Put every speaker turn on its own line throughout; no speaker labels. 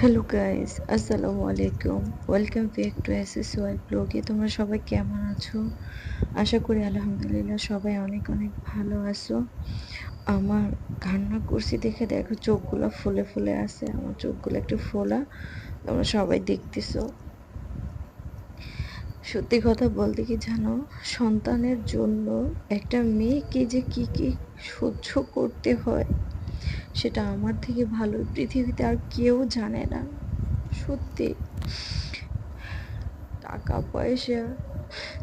Hello guys আসসালামু আলাইকুম welcome back to S S Y ব্লগে তোমরা সবাই কেমন আছো? আশা করি, আলহামদুলিল্লাহ, সবাই অনেক অনেক ভালো আছো। আমার কান্না করছি দেখে, দেখো, চোখগুলো ফুলে ফুলে আছে। আমার চোখগুলো একটু ফোলা। তোমরা সবাই দেখতেছো। সত্যি কথা বলতে কি জানো? সন্তানের জন্য একটা মেয়েকে যে কি কি সহ্য করতে হয় সেটা আমার থেকে ভালো। পৃথিবীতে আর কেউ জানে না। সত্যি। টাকা, পয়সা,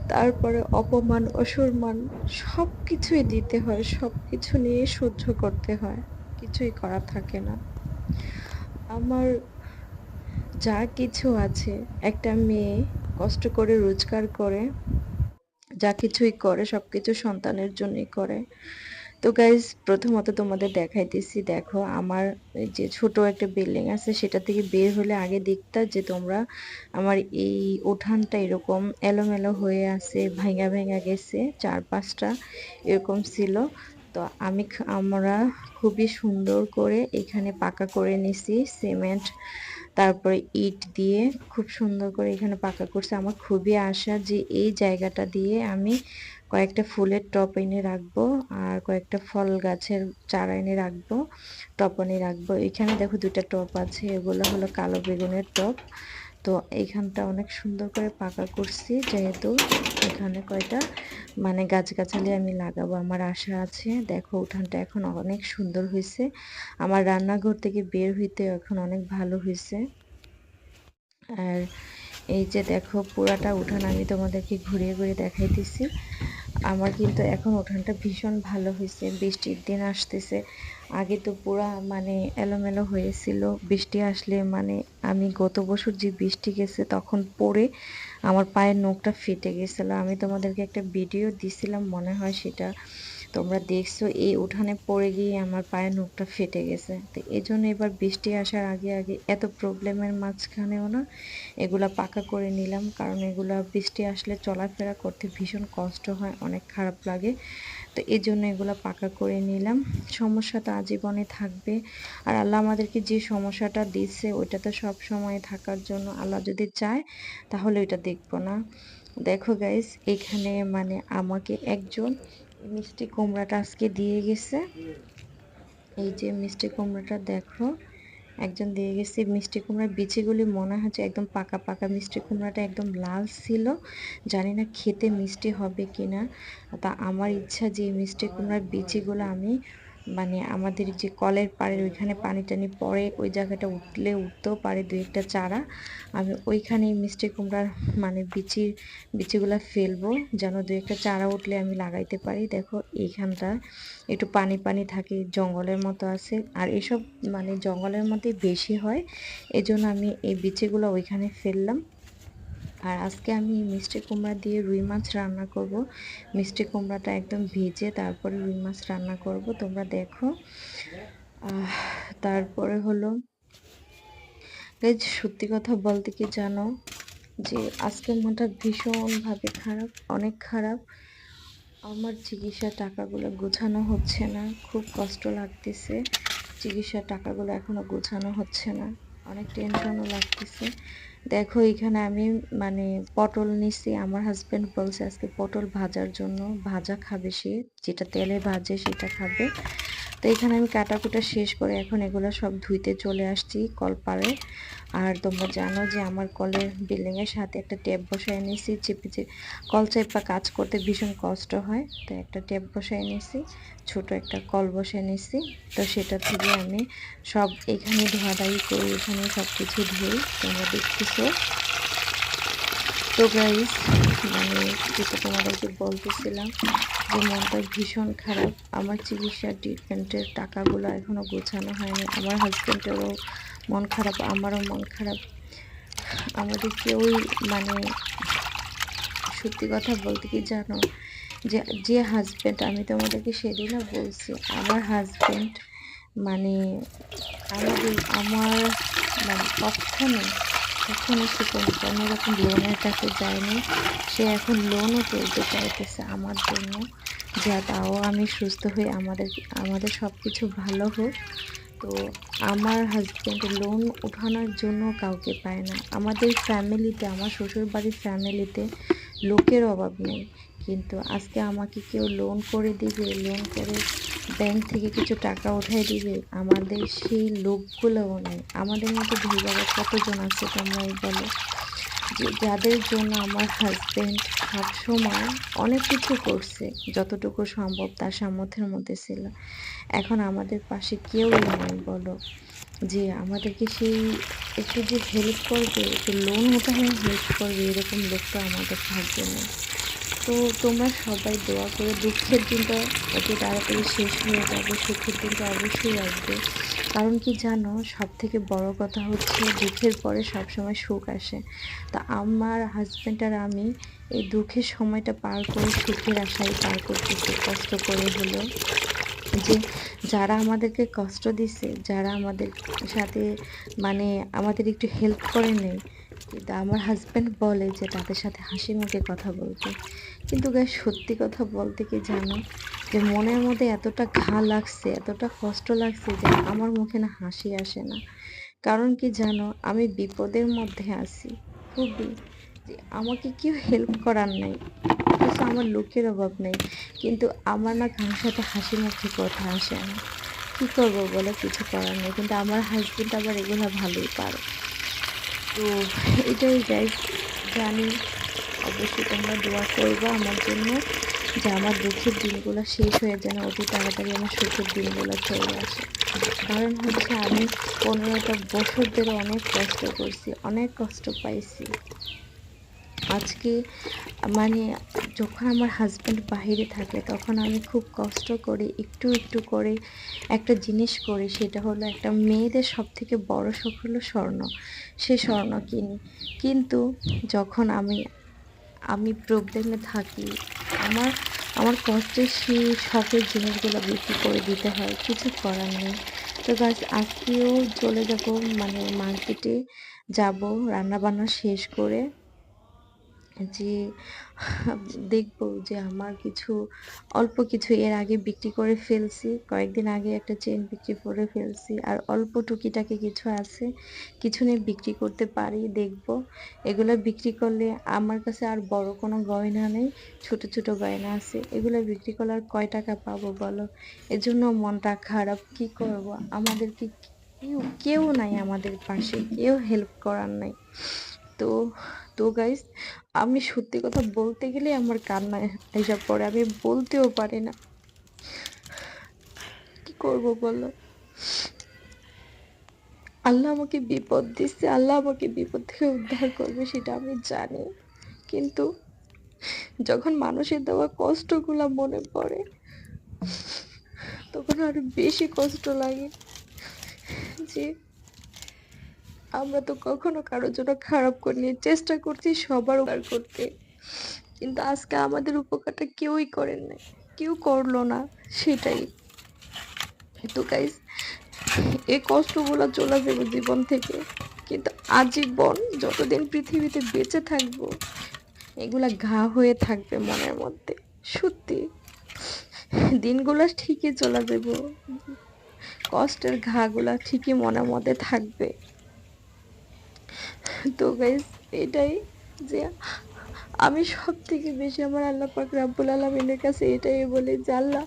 তারপরে অপমান, অসম্মান সব কিছুই দিতে হয়। সব কিছু নিয়ে সহ্য করতে হয়। কিছুই করা থাকে না। আমার যা কিছু আছে, একটা মেয়ে কষ্ট করে, রোজগার করে, যা কিছুই করে সব কিছু সন্তানের জন্যই করে। তো গাইজ প্রথমত তোমাদের দেখাইতেছি, দেখো আমার যে ছোট একটা বিল্ডিং আছে, সেটা থেকে বের হলে আগে দেখতা যে তোমরা আমার এই উঠানটা এরকম এলোমেলো হয়ে আছে ভাঙা ভেঙা গেছে চার পাঁচটা এরকম ছিল। তো আমি আমরা খুবই সুন্দর করে এখানে পাকা করে নিছি সিমেন্ট তারপরে ইট দিয়ে খুব সুন্দর করে এখানে পাকা করছে। আমার খুবই আশা যে এই জায়গাটা দিয়ে আমি কয়েকটা ফুলের টপ এনে রাখব আর কয়েকটা ফল গাছের চারা এনে রাখব টপ এনে রাখব। এখানে দেখো দুইটা টপ আছে, এগুলো হলো কালো বেগুনের টপ তো এইখানটা অনেক সুন্দর করে পাকা করছি, যেহেতু এখানে কয়টা মানে গাছগাছালি আমি লাগাবো আমার আশা আছে। দেখো উঠানটা এখন অনেক সুন্দর হয়েছে, আমার রান্নাঘর থেকে বের হইতে এখন অনেক ভালো হয়েছে। আর এই যে দেখো, পুরাটা উঠান আমি তোমাদেরকে ঘুরিয়ে ঘুরিয়ে দেখাইতেছি। আমার কিন্তু এখন উঠানটা ভীষণ ভালো হয়েছে বৃষ্টির দিন আসতেছে। আগে তো পুরা মানে এলোমেলো হয়েছিল, বৃষ্টি আসলে মানে আমি গত বছর যে বৃষ্টি গেছে তখন পরে আমার পায়ের নখটা ফেটে গেছিল। আমি তোমাদেরকে একটা ভিডিও দিছিলাম, মনে হয় সেটা। তোমরা দেখছ, এই উঠানে পড়ে গিয়ে আমার পায়ের নখটা ফেটে গেছে। তো এই জন্য এবার বৃষ্টি আসার আগে আগে এত প্রবলেমের মাঝখানেও না এগুলা পাকা করে নিলাম, কারণ এগুলা বৃষ্টি আসলে চলাফেরা করতে ভীষণ কষ্ট হয়, অনেক খারাপ লাগে। তো এই জন্য এগুলো পাকা করে নিলাম। সমস্যা তো আজীবনে থাকবে। আর আল্লাহ আমাদেরকে যে সমস্যাটা দিচ্ছে, ওইটা তো সব সময় থাকার জন্য আল্লাহ যদি চায়, তাহলে ওইটা দেখব না। দেখো গাইস এখানে মানে আমাকে একজন মিষ্টি কুমড়াটা আজকে দিয়ে গেছে। এই যে মিষ্টি কুমড়াটা দেখো, একজন দিয়ে গেছে মিষ্টি কুমড়ার বিচিগুলি মনে হচ্ছে একদম পাকা পাকা। মিষ্টি কুমড়াটা একদম লাল ছিল, জানি না খেতে মিষ্টি হবে কিনা। তা আমার ইচ্ছা যে মিষ্টি কুমড়ার বিচিগুলো আমি মানে আমাদের যে কলের পাড়ের ওইখানে পানি টানি পরে ওই জায়গাটা উঠলে উঠতেও পারে দু একটা চারা। আমি ওইখানেই মিষ্টি কুমড়ার মানে বিচির, বিচিগুলা ফেলব যেন দু একটা চারা উঠলে আমি লাগাইতে পারি। দেখো, এইখানটা একটু পানি পানি থাকে, জঙ্গলের মতো আছে। আর এসব মানে জঙ্গলের মধ্যে বেশি হয়, এজন্য আমি এই বিচিগুলো ওইখানে ফেললাম। আর আজকে আমি মিষ্টি কুমড়া দিয়ে রুই মাছ রান্না করব। মিষ্টি কুমড়াটা একদম ভেজে তারপরে রুই মাছ রান্না করব। তোমরা দেখো। তারপরে হলো সত্যি কথা বলতে কি জানো যে আজকের মনটা ভীষণভাবে খারাপ, অনেক খারাপ। আমার চিকিৎসার টাকাগুলো গোছানো হচ্ছে না, খুব কষ্ট লাগতেছে। চিকিৎসার টাকাগুলো এখনও গোছানো হচ্ছে না, অনেক টেনশনও লাগতেছে। দেখো, এখানে আমি মানে পটল নিছি। আমার হাজবেন্ড বলছে আজকে পটল ভাজার জন্য। ভাজা খাবে সে, যেটা তেলে ভাজে সেটা খাবে। তো এখানে আমি কাটাকুটা শেষ করে এখন এগুলো সব ধুইতে চলে আসছি কলপাড়ে আর তোমরা জানো যে আমার কলের বিল্ডিংয়ের সাথে একটা ট্যাপ বসায় নিয়েছি, চেপে যে কল চেপা কাজ করতে ভীষণ কষ্ট হয়। তো একটা ট্যাপ বসায় নিয়েছি, ছোট একটা কল বসে নিয়েছি। তো সেটা থেকে আমি সব এখানে ধোয়াধাই করি এখানে সব কিছু ধুই। তোমরা দেখতেছো। তো গাইস মানে যেটা তোমাদেরকে বলতেছিলাম যে মনটা ভীষণ খারাপ। আমার চিকিৎসার ট্রিটমেন্টের টাকাগুলো এখনও গোছানো হয়নি। আমার হাজব্যান্ডেরও মন খারাপ, আমারও মন খারাপ। আমাদের কেউই মানে সত্যি কথা বলতে কি জানো? যে যে হাজব্যান্ড আমি তোমাদেরকে সেদিনও বলছি, আমার হাজব্যান্ড মানে আমাদের, আমার মানে কখনো কখনো একটু কোনো রকম লোনের কাছে যায়নি সে এখন লোনও তুলতে চাইতেছে আমার জন্য। যা তাও আমি সুস্থ হয়ে আমাদের আমাদের সব কিছু ভালো হোক। তো আমার হাজব্যান্ড লোন ওঠানোর জন্য কাউকে পায় না। আমাদের ফ্যামিলিতে আমার শ্বশুরবাড়ির ফ্যামিলিতে লোকের অভাব নেই। কিন্তু আজকে আমাকে কেউ লোন করে দিবে লোন করে ব্যাংক থেকে কিছু টাকা উঠাই দিবে, আমাদের সেই লোকগুলোও নেই। আমাদের মতো ভেবে কতজন আছে তোমরাই বলো? যে যাদের জন্য আমার হাজব্যান্ড সবসময় অনেক কিছু করছে, যতটুকু সম্ভব তার সামর্থ্যের মধ্যে ছিল। এখন আমাদের পাশে কেউই নেই বলো। যে আমাদেরকে সেই একটু যে হেল্প করবে, একটু লোন উঠানে হেল্প করবে, এরকম লোক তো আমাদের থাকবে না তো তোমরা সবাই দোয়া করে দুঃখের দিনটা অতি তাড়াতাড়ি শেষ হয়ে যাবে, সুখের দিনটা অবশ্যই আসবে। কারণ কি জানো সব থেকে বড় কথা হচ্ছে দুঃখের পরে সবসময় সুখ আসে। তা আমার হাজব্যান্ড আর আমি এই দুঃখের সময়টা পার করে সুখের আশায় পার করতেছি, কষ্ট করে হলেও। যে যারা আমাদেরকে কষ্ট দিছে, যারা আমাদের সাথে মানে আমাদের একটু হেল্প করে নেই কিন্তু আমার হাজব্যান্ড বলে যে তাদের সাথে হাসি মুখে কথা বলতে। কিন্তু গায়ে সত্যি কথা বলতে কি জানো? যে মনের মধ্যে এতটা ঘা লাগছে, এতটা কষ্ট লাগছে যে আমার মুখে না হাসি আসে না। কারণ কি জানো, আমি বিপদের মধ্যে আছি, খুবই। যে আমাকে কেউ হেল্প করার নাই, অথচ আমার লোকের অভাব নেই, কিন্তু আমার না কারোর সাথে হাসি মুখে কথা আসে না। কী করব বলে, কিছু করার নেই, কিন্তু আমার হাজবেন্ড আবার এগুলো ভালোই পারে। তো এটাই গাইজ জানি অবশ্যই তোমরা দোয়া করব আমার জন্য যে আমার দুঃখের দিনগুলো শেষ হয়ে যেন অতি তাড়াতাড়ি আমার সুখের দিনগুলো চলে আসে। কারণ হচ্ছে আমি পনেরোটা বছর ধরে অনেক কষ্ট করছি, অনেক কষ্ট পাইছি। আজকে মানে যখন আমার হাজব্যান্ড বাইরে থাকে তখন আমি খুব কষ্ট করে একটু একটু করে একটা জিনিস করি, সেটা হলো একটা মেয়েদের সব থেকে বড় শখ হলো স্বর্ণ। সে স্বর্ণ কিনি। কিন্তু যখন আমি আমি প্রবলেমে থাকি, আমার আমার কষ্টে সেই শখের জিনিসগুলো বিক্রি করে দিতে হয়, কিছু করার নেই। তো গাছ আজকেও চলে যাব মানে মার্কেটে যাব রান্না বান্না শেষ করে, যে দেখব যে আমার কিছু, অল্প কিছু এর আগে বিক্রি করে ফেলছি। কয়েকদিন আগে একটা চেন বিক্রি করে ফেলছি। আর অল্প টুকিটাকি কিছু আছে, কিছু নিয়ে বিক্রি করতে পারি, দেখব। এগুলো বিক্রি করলে আমার কাছে আর বড় কোনো গয়না নেই, ছোট ছোট গয়না আছে। এগুলো বিক্রি করলে আর কয় টাকা পাবো বলো? এজন্য মনটা খারাপ, কি করব? আমাদেরকে কেউ কেউ নাই আমাদের পাশে, কেউ হেল্প করার নাই। তো তো গাইস আমি সত্যি কথা বলতে গেলে আমার কান্না এসব পড়ে, আমি বলতেও পারি না। কি করব বলো? আল্লাহ আমাকে বিপদ দিচ্ছে আল্লাহ আমাকে বিপদ থেকে উদ্ধার করবে, সেটা আমি জানি। কিন্তু যখন মানুষের দেওয়া কষ্টগুলো মনে পড়ে, তখন আরও বেশি কষ্ট লাগে যে আমরা তো কখনো কারোর জন্য খারাপ করিনি চেষ্টা করছি সবার উপকার করতে। কিন্তু আজকে আমাদের উপকারটা কেউই করেন না কেউ করল না, সেটাই। তো গাইস এই কষ্টগুলো চলে যাবে জীবন থেকে। কিন্তু আজীবন যতদিন পৃথিবীতে বেঁচে থাকব, এগুলা ঘা হয়ে থাকবে মনের মধ্যে। সত্যি। দিনগুলো ঠিকই চলে যাব। কষ্টের ঘাগুলা ঠিকই মনের মধ্যে থাকবে। তো গাইজ এটাই যে আমি সব থেকে বেশি আমার আল্লাহ পাক রাব্বুল আলমিনের কাছে এটাই বলি যে, আল্লাহ,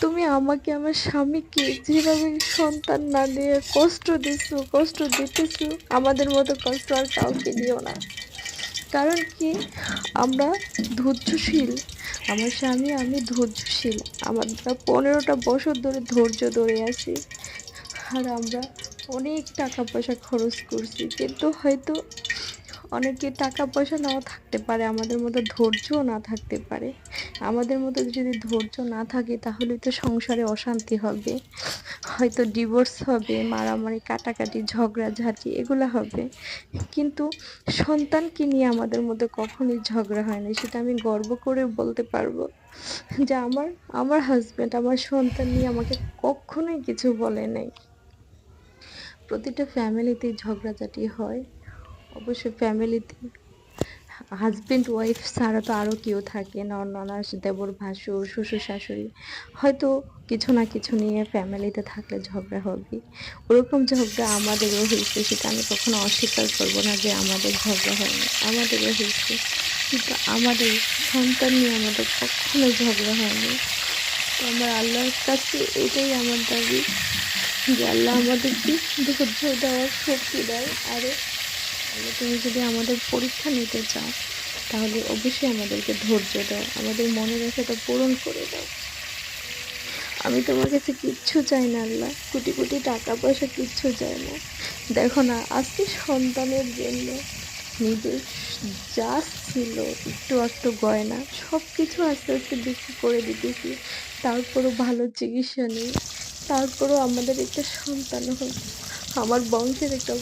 তুমি আমাকে আমার স্বামীকে যেভাবে সন্তান না দিয়ে কষ্ট দিছো, কষ্ট দিতেছো, আমাদের মতো কষ্ট আর কাউকে দিও না। কারণ কি? আমরা ধৈর্যশীল। আমার স্বামী, আমি ধৈর্যশীল। আমরা পনেরোটা বছর ধরে ধৈর্য ধরে আছি। আর আমরা অনেক টাকা পয়সা খরচ করছি, কিন্তু হয়তো অনেকে টাকা পয়সা নাও থাকতে পারে, আমাদের মতো ধৈর্যও না থাকতে পারে। আমাদের মতো যদি ধৈর্য না থাকে, তাহলে তো সংসারে অশান্তি হবে। হয়তো ডিভোর্স হবে, মারামারি, কাটাকাটি ঝগড়া ঝগড়াঝাটি, এগুলো হবে। কিন্তু সন্তানকে নিয়ে আমাদের মধ্যে কখনোই ঝগড়া হয় না, সেটা আমি গর্ব করে বলতে পারব যে আমার আমার হাজব্যান্ড আমার সন্তান নিয়ে আমাকে কখনোই কিছু বলে নাই। প্রতিটা ফ্যামিলিতেই ঝগড়াঝাটি হয়। অবশ্যই ফ্যামিলিতে হাজব্যান্ড ওয়াইফ ছাড়া তো আরও কেউ থাকে নননাস দেবর, ভাসুর, শ্বশুর, শাশুড়ি। হয়তো কিছু না কিছু নিয়ে ফ্যামিলিতে থাকলে ঝগড়া হবে। ওরকম ঝগড়া আমাদেরও হয়েছে, সেটা আমি কখনো অস্বীকার করব না যে আমাদের ঝগড়া হয়নি। আমাদেরও হয়েছে। কিন্তু আমাদের সন্তান নিয়ে আমাদের কখনো ঝগড়া হয়নি। তো আমার আল্লাহর কাছে এটাই আমার দাবি। যে আল্লাহ আমাদেরকে ধৈর্য দেওয়ার শক্তি দেয়। আরও তাহলে তুমি যদি আমাদের পরীক্ষা নিতে চাও, তাহলে অবশ্যই আমাদেরকে ধৈর্য দাও। আমাদের মনের আশাটা পূরণ করে দাও। আমি তোমার কাছে কিচ্ছু চাই না আল্লাহ। কোটি কোটি টাকা পয়সা কিচ্ছু চাই না। দেখো না, আজকে সন্তানের জন্য নিজের যা ছিল, একটু একটু গয়না সব কিছু আস্তে আস্তে বিক্রি করে দিতেছি। তারপরও ভালো চিকিৎসা নেই। তারপরও আমাদের একটা সন্তান হোক, আমার বংশের একটা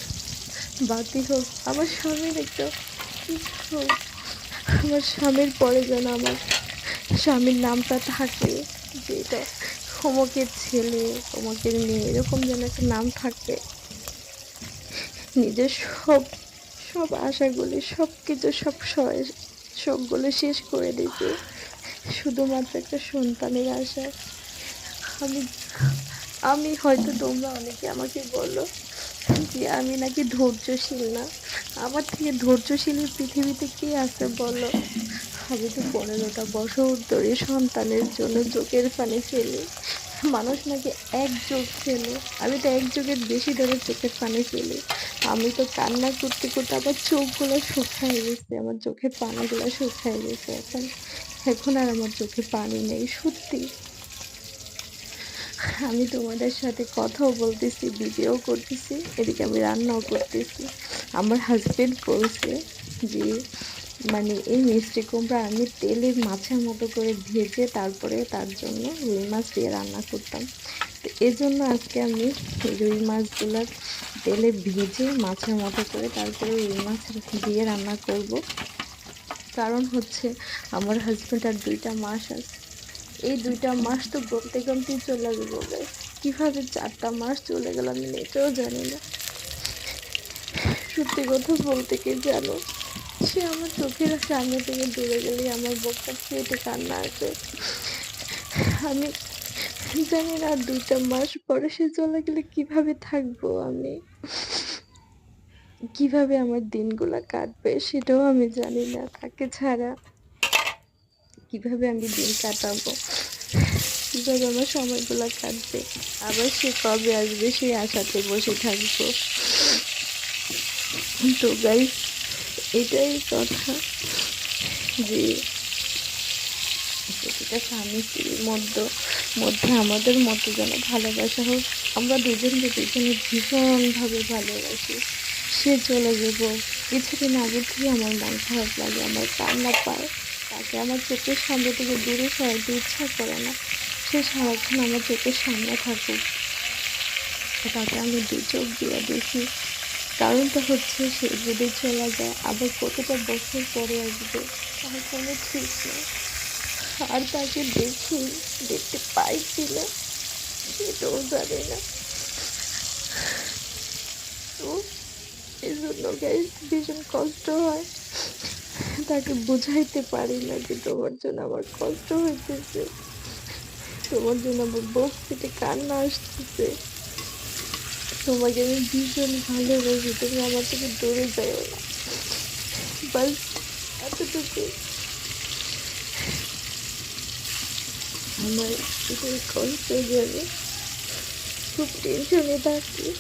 বাতি হোক, আমার স্বামীর একটা হোক, আমার স্বামীর পরে যেন আমার স্বামীর নামটা থাকে যে এটা অমকের ছেলে অমকের মেয়ে, এরকম যেন একটা নাম থাকে। নিজের সব সব আশাগুলি, সব কিছু, সব সবগুলো শেষ করে দিতে শুধুমাত্র একটা সন্তানের আশা আমি আমি হয়তো তোমরা অনেকে আমাকে বলো যে আমি নাকি ধৈর্যশীল না। আমার থেকে ধৈর্যশীল পৃথিবীতে কে আছে বলো? আমি তো পনেরোটা বছর ধরে সন্তানের জন্য চোখের পানি ফেলি। মানুষ নাকি এক চোখ ফেলে। আমি তো এক চোখের বেশি ধরে চোখের পানি ফেলি। আমি তো কান্না করতে করতে আমার চোখগুলো শুকায় গেছে, আমার চোখের পানিগুলো শুকায় গেছে। এখন এখন আর আমার চোখে পানি নেই, সত্যি। আমি তোমাদের সাথে কথাও বলতেছি, ভিডিও করতেছি, এদিকে আমি রান্নাও করতেছি। আমার হাজব্যান্ড বলছে যে মানে এই মিষ্টি কুমড়া আমি তেলে মাছের মতো করে ভেজে তারপরে তার জন্য রুই মাছ দিয়ে রান্না করতাম। তো এই জন্য আজকে আমি রুই মাছগুলো তেলে ভেজে মাছের মতো করে তারপরে রুই মাছ দিয়ে রান্না করব। কারণ হচ্ছে, আমার হাজব্যান্ড আর দুইটা মাছ আছে। এই দুইটা মাস তো গমতে গমতেই চলে গেল। কীভাবে চারটা মাস চলে গেল আমি এটাও জানি না। সত্যি কথা বলতে কি জানো? সে আমার চোখের সামনে থেকে দূরে গেলে আমার বুকটা ফেটে কান্না আসে আমি জানি না দুইটা মাস পরে সে চলে গেলে কীভাবে থাকব আমি। কীভাবে আমার দিনগুলো কাটবে সেটাও আমি জানি না, তাকে ছাড়া। কীভাবে আমি দিন কাটাবো? কীভাবে আমার সময়গুলো কাটবে? আবার সে কবে আসবে সেই আশাতে বসে থাকব। তো গাইস এটাই কথা যে প্রতিটা স্বামী স্ত্রীর মধ্যে মধ্যে আমাদের মতো যেন ভালোবাসা হোক, আমরা দুজনকে দুজনে ভীষণভাবে ভালোবাসি। সে চলে যাব। কিছুদিন আগে থেকে আমার মন খারাপ লাগে, আমার কান্না পায়। তাকে আমার চোখের সামনে থেকে দূরে সরাইতে ইচ্ছা করে না। সে সারাক্ষণ আমার চোখের সামনে থাকুক তাকে আমি দু চোখ দিয়ে দেখি। কারণটা হচ্ছে সে যদি চলে যায়, আবার কতটা বছর পরে আসবে, তার কোনো ঠিক নেই। আর তাকে দেখি, দেখতে পাই কিনা সেটাও জানে না। তো এই জন্য গাইজ ভীষণ কষ্ট হয়। তাকে বুঝাইতে পারি না যে তোমার জন্য আমার কষ্ট হইতেছে। তোমার জন্য আমার বুক ফেটে কান্না আসতেছে। তোমাকে আমি ভীষণ ভালোবাসি, তুমি আমার থেকে দূরে যাও না। বাস এতটুকু আমার ভীষণ কষ্ট যাবে খুব টেনশনে থাকি।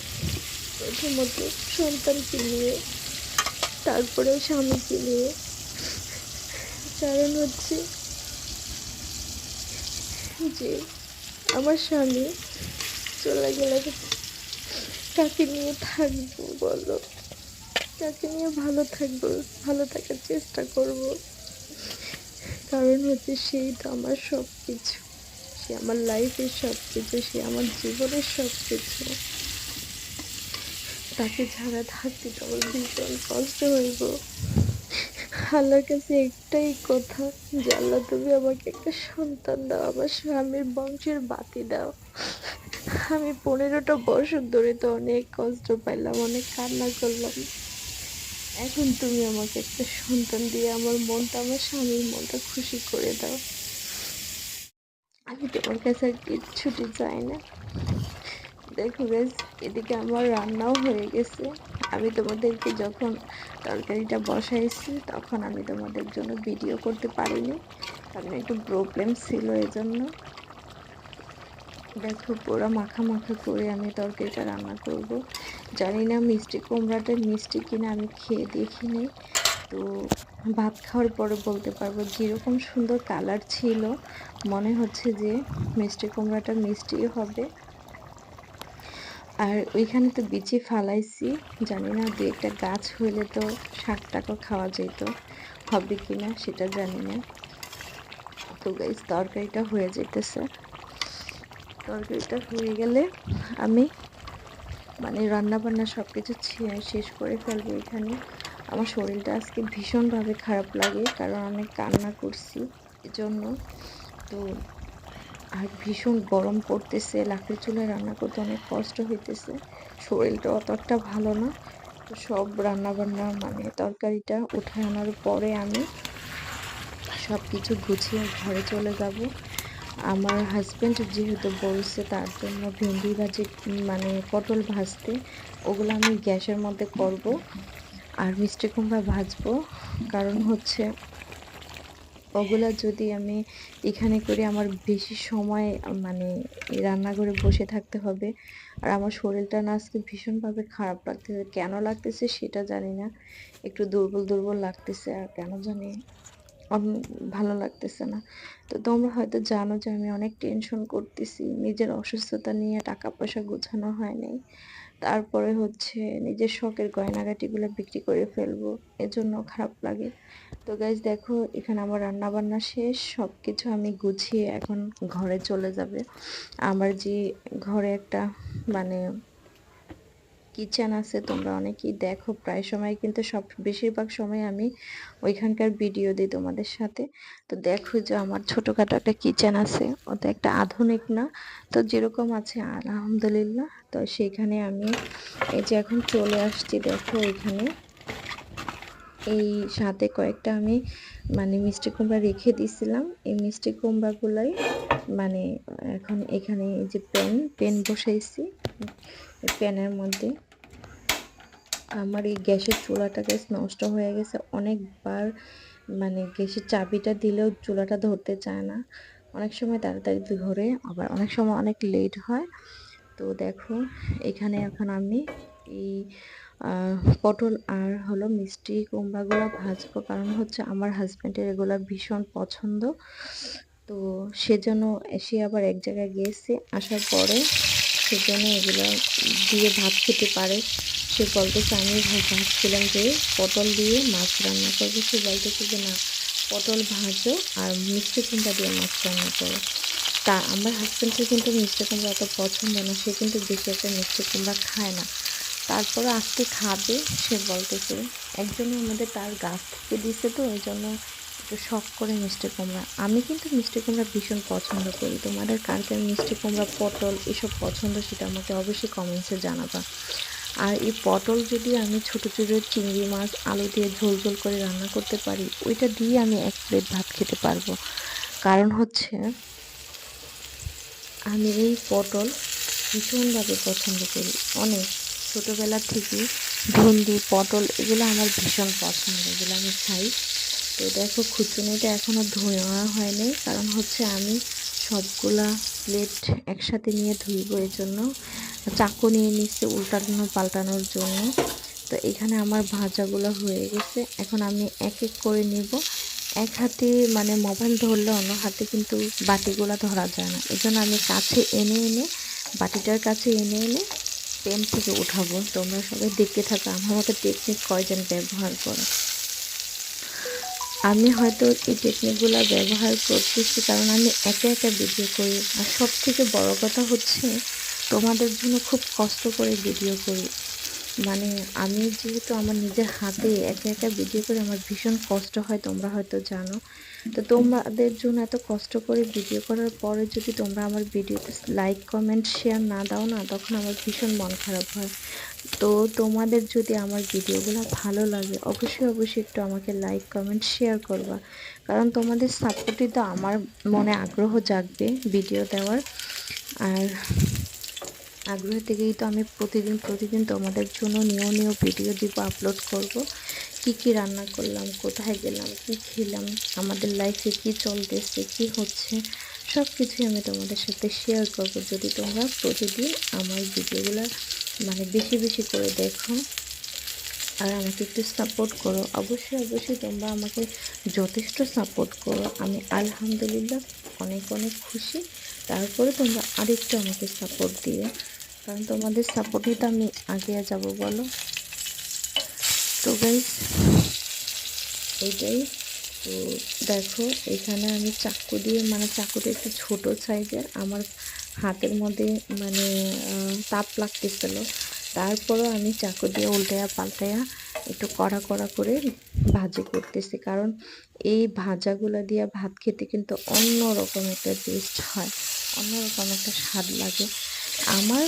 প্রথমত সন্তানকে নিয়ে, তারপরে স্বামীকে নিয়ে। কারণ হচ্ছে যে আমার স্বামী চলে গেলে কাকে নিয়ে থাকব, বলো। কাকে নিয়ে ভালো থাকব, ভালো থাকার চেষ্টা করব। কারণ হচ্ছে সেই তো আমার সব কিছু সে আমার লাইফের সব কিছু সে আমার জীবনের সব কিছু তাকে ছাড়া থাকতে তো আমার ভীষণ কষ্ট হইব। আল্লাহর কাছে একটাই কথা, যে আল্লাহ তুমি আমাকে একটা সন্তান দাও, আমার স্বামীর বংশের বাতি দাও। আমি পনেরোটা বছর ধরে তো অনেক কষ্ট পাইলাম, অনেক কান্না করলাম। এখন তুমি আমাকে একটা সন্তান দিয়ে আমার মনটা, আমার স্বামীর মনটা খুশি করে দাও। আমি তোমার কাছে আর কিচ্ছুটি চাই না। দেখো গাইস এদিকে আমার রান্নাও হয়ে গেছে। আমি তোমাদেরকে যখন তরকারিটা বসাইছি তখন আমি তোমাদের জন্য ভিডিও করতে পারিনি। কারণ একটু প্রবলেম ছিল এজন্য। দেখো পুরো মাখা মাখা করে আমি তরকারিটা রান্না করব। জানি না মিষ্টি কুমড়াটা মিষ্টি কিনা, আমি খেয়ে দেখিনি তো ভাত খাওয়ার পরে বলতে পারব যেরকম সুন্দর কালার ছিল। মনে হচ্ছে যে মিষ্টি কুমড়াটা মিষ্টিই হবে। আর ওইখানে তো বিচি ফালাইছি, জানি না দু একটা গাছ হইলে তো শাক টাকও খাওয়া যেত হবে কি না সেটা জানি না। তো গাইজ তরকারিটা হয়ে যেতেছে তরকারিটা হয়ে গেলে আমি মানে রান্না বান্না সব কিছু শেষ করে ফেলব এখানে। আমার শরীরটা আজকে ভীষণভাবে খারাপ লাগে, কারণ আমি কান্না করছি এজন্য। তো আর ভীষণ গরম পড়তেছে, লাকড়ি চুলায় রান্না করতে অনেক কষ্ট হইতেছে। শরীরটা অতটা ভালো না। তো সব রান্না বান্না মানে তরকারিটা উঠে আনার পরে আমি সব কিছু গুছিয়ে ঘরে চলে যাব। আমার হাজব্যান্ড যেহেতু বলছে তার জন্য ভেন্ডি ভাজি মানে পটল ভাজতে, ওগুলো আমি গ্যাসের মধ্যে করব। আর মিষ্টি কুমড়া ভাজবো। কারণ হচ্ছে ওগুলা যদি আমি এখানে করে আমার বেশি সময় মানে রান্নাঘরে বসে থাকতে হবে। আর আমার শরীরটা না আজকে ভীষণভাবে খারাপ লাগতেছে। কেন লাগতেছে সেটা জানি না। একটু দুর্বল দুর্বল লাগতেছে আর কেন জানি ভালো লাগতেছে না। তো তোমরা হয়তো জানো যে আমি অনেক টেনশন করতেছি। নিজের অসুস্থতা নিয়ে টাকা পয়সা গোছানো হয় নাই। তারপরে হচ্ছে নিজের শখের গয়নাগাটিগুলো বিক্রি করে ফেলব। এজন্য খারাপ লাগে। তো গাইজ দেখো, এখানে আমার রান্না বান্না শেষ সব কিছু আমি গুছিয়ে এখন ঘরে চলে যাবে। আমার যে ঘরে একটা মানে কিচেন আছে, তোমরা অনেকেই দেখো, প্রায় সময় কিন্তু সব, বেশিরভাগ সময় আমি ওইখানকার ভিডিও দিই তোমাদের সাথে। তো দেখো যে আমার ছোটোখাটো একটা কিচেন আছে ওটা একটা আধুনিক না, তো যেরকম আছে, আলহামদুলিল্লাহ। তো সেইখানে আমি এই যে এখন চলে আসছি, দেখো এখানে। এই সাথে কয়েকটা আমি মানে মিষ্টি কুমড়া রেখে দিয়েছিলাম এই মিষ্টি কুমড়াগুলোই মানে এখন এখানে এই যে প্যান প্যান বসাইছি। প্যানের মধ্যে আমার এই গ্যাসের চুলাটা গ্যাস নষ্ট হয়ে গেছে। অনেকবার মানে গ্যাসের চাবিটা দিলেও চুলাটা ধরতে চায় না। অনেক সময় তাড়াতাড়ি ধরে, আবার অনেক সময় অনেক লেট হয়। তো দেখো, এখানে এখন আমি এই পটল আর হলো মিষ্টি কুমড়াগুলো ভাজবো, কারণ হচ্ছে আমার হাজব্যান্ডের এগুলো ভীষণ পছন্দ। তো সেজন্য সে আবার এক জায়গায় গিয়েছে, আসার পরে সেজন্য এগুলো দিয়ে ভাত খেতে পারে। সে বলতেছে আমি ভাবছিলাম যে পটল দিয়ে মাছ রান্না করব। সে বলতেছে যে, না, পটল ভাজো আর মিষ্টি কুমড়া দিয়ে মাছ রান্না করো। তা আমার হাজব্যান্ডকে কিন্তু মিষ্টি কুমড়া অত পছন্দ না, সে কিন্তু বেশি একটা মিষ্টি কুমড়া খায় না। তারপরে আজকে খাবে সে বলতেছে একজন আমাদের তার গাছ থেকে দিছে তো, ওই জন্য একটু শখ করে মিষ্টি কুমড়া। আমি কিন্তু মিষ্টি কুমড়া ভীষণ পছন্দ করি। তোমাদের কার কার মিষ্টি কুমড়া, পটল এসব পছন্দ, সেটা আমাকে অবশ্যই কমেন্টসে জানাবা। আর এই পটল যদি আমি ছোট ছোট চিংড়ি মাছ, আলু দিয়ে ঝোল ঝোল করে রান্না করতে পারি, ওইটা দিয়ে আমি এক প্লেট ভাত খেতে পারব। কারণ হচ্ছে, আমি এই পটল ভীষণভাবে পছন্দ করি। অনেক ছোটোবেলা থেকে ভেন্ডি, পটল এগুলো আমার ভীষণ পছন্দ, এগুলো আমি খাই। তো দেখো খুচুনিটা এখনও ধোয়া হয়নি, কারণ হচ্ছে আমি সবগুলা প্লেট একসাথে নিয়ে ধুইব এর জন্য চাকু নিয়ে নিচ্ছে উল্টানো পাল্টানোর জন্য। তো এখানে আমার ভাজাগুলো হয়ে গেছে। এখন আমি এক এক করে নিব। এক হাতে মানে মোবাইল ধরলে অন্য হাতে কিন্তু বাটিগুলো ধরা যায় না। এই জন্য আমি কাছে এনে এনে, বাটিটার কাছে এনে এনে পেন থেকে উঠাবো, তোমরা সবাই দেখতে থাকো, আমার মতো টেকনিক কয়জন ব্যবহার করো? আমি হয়তো এই টেকনিকগুলো ব্যবহার করতেছি কারণ আমি একা একা ভিডিও করি। আর সব থেকে বড় কথা হচ্ছে, তোমাদের জন্য খুব কষ্ট করে ভিডিও করি। মানে আমি যেহেতু আমার নিজের হাতে একা একা ভিডিও করে আমার ভীষণ কষ্ট হয়, তোমরা হয়তো জানো। তো তোমাদের জন্য এত কষ্ট করে ভিডিও করার পরে যদি তোমরা আমার ভিডিওতে লাইক কমেন্ট শেয়ার না দাও না, তখন আমার ভীষণ মন খারাপ হয়। তো তোমাদের যদি আমার ভিডিওগুলো ভালো লাগে, অবশ্যই অবশ্যই একটু আমাকে লাইক কমেন্ট শেয়ার করবা। কারণ তোমাদের সাপোর্টই তো আমার মনে আগ্রহ জাগবে ভিডিও দেওয়ার। আর আগ্রহ থেকেই তো আমি প্রতিদিন প্রতিদিন তোমাদের জন্য নিউ নিউ ভিডিও দিব আপলোড করব। কি কি রান্না করলাম, কোথায় গেলাম, কি খেলাম, আমাদের লাইফে কি চলতেছে, কি হচ্ছে সব কিছুই আমি তোমাদের সাথে শেয়ার করব। যদি তোমরা প্রতিদিন আমার ভিডিওগুলো মানে বেশি বেশি করে দেখো আর আমাকে একটু সাপোর্ট করো, অবশ্যই অবশ্যই তোমরা আমাকে যথেষ্ট সাপোর্ট করো। আমি আলহামদুলিল্লাহ অনেক অনেক খুশি। তারপরে তোমরা আরেকটু আমাকে সাপোর্ট দিও। কারণ তোমাদের সাপোর্টই তো আমি আগে যাব, বলো? তো গাইস এইটাই। তো দেখো, এখানে আমি চাকু দিয়ে মানে চাকুটা একটু ছোট সাইজের, আমার হাতের মধ্যে মানে তাপ লাগতেছিল। তারপরও আমি চাকু দিয়ে উল্টায়া পাল্টায়া একটু কড়া কড়া করে ভাজি করতেছি, কারণ এই ভাজাগুলো দিয়ে ভাত খেতে কিন্তু অন্যরকম একটা টেস্ট হয়, অন্যরকম একটা স্বাদ লাগে। আমার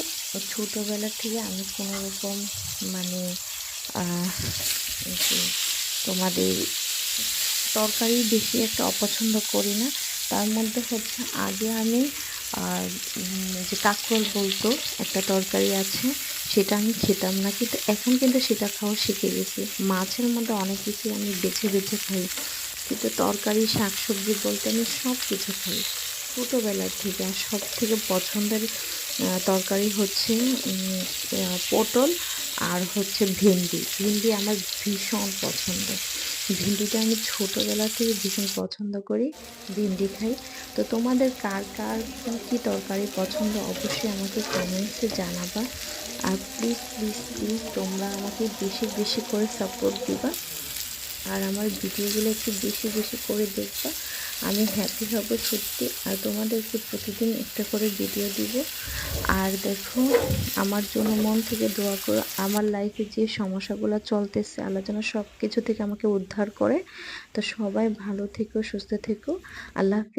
ছোটোবেলা থেকে আমি কোনো রকম মানে তোমাদের তরকারি বেশি একটা অপছন্দ করি না। তার মধ্যে হচ্ছে আগে আমি যে কাঁকরোল বলতো, একটা তরকারি আছে, সেটা আমি খেতাম না, কিন্তু এখন কিন্তু সেটা খাওয়া শিখে গেছি। মাছের মধ্যে অনেক কিছুই আমি বেছে বেছে খাই, কিন্তু তরকারি, শাকসবজি বলতে আমি সব কিছু খাই। ছোটোবেলার থেকে আর সব থেকে পছন্দের তরকারি হচ্ছে পটল আর হচ্ছে ভেন্ডি। ভেন্ডি আমার ভীষণ পছন্দ। ভেন্ডিটা আমি ছোটোবেলা থেকে ভীষণ পছন্দ করি, ভেন্ডি খাই। তো তোমাদের কার কার কী তরকারি পছন্দ অবশ্যই আমাকে কমেন্টসে জানাবা। আর প্লিজ প্লিজ প্লিজ তোমরা আমাকে বেশি বেশি করে সাপোর্ট দিবা। আর আমার ভিডিওগুলো একটু বেশি বেশি করে দেখবা। আমি হ্যাপি হব সত্যি আর তোমাদেরকে প্রতিদিন একটা করে ভিডিও দিব। আর দেখো, আমার জন্য মন থেকে দোয়া করো, আমার লাইফে যে সমস্যাগুলো চলতেছে, আল্লাহ যেন সব কিছু থেকে আমাকে উদ্ধার করে। তো সবাই ভালো থেকো, সুস্থ থেকো। আল্লাহ হাফিজ।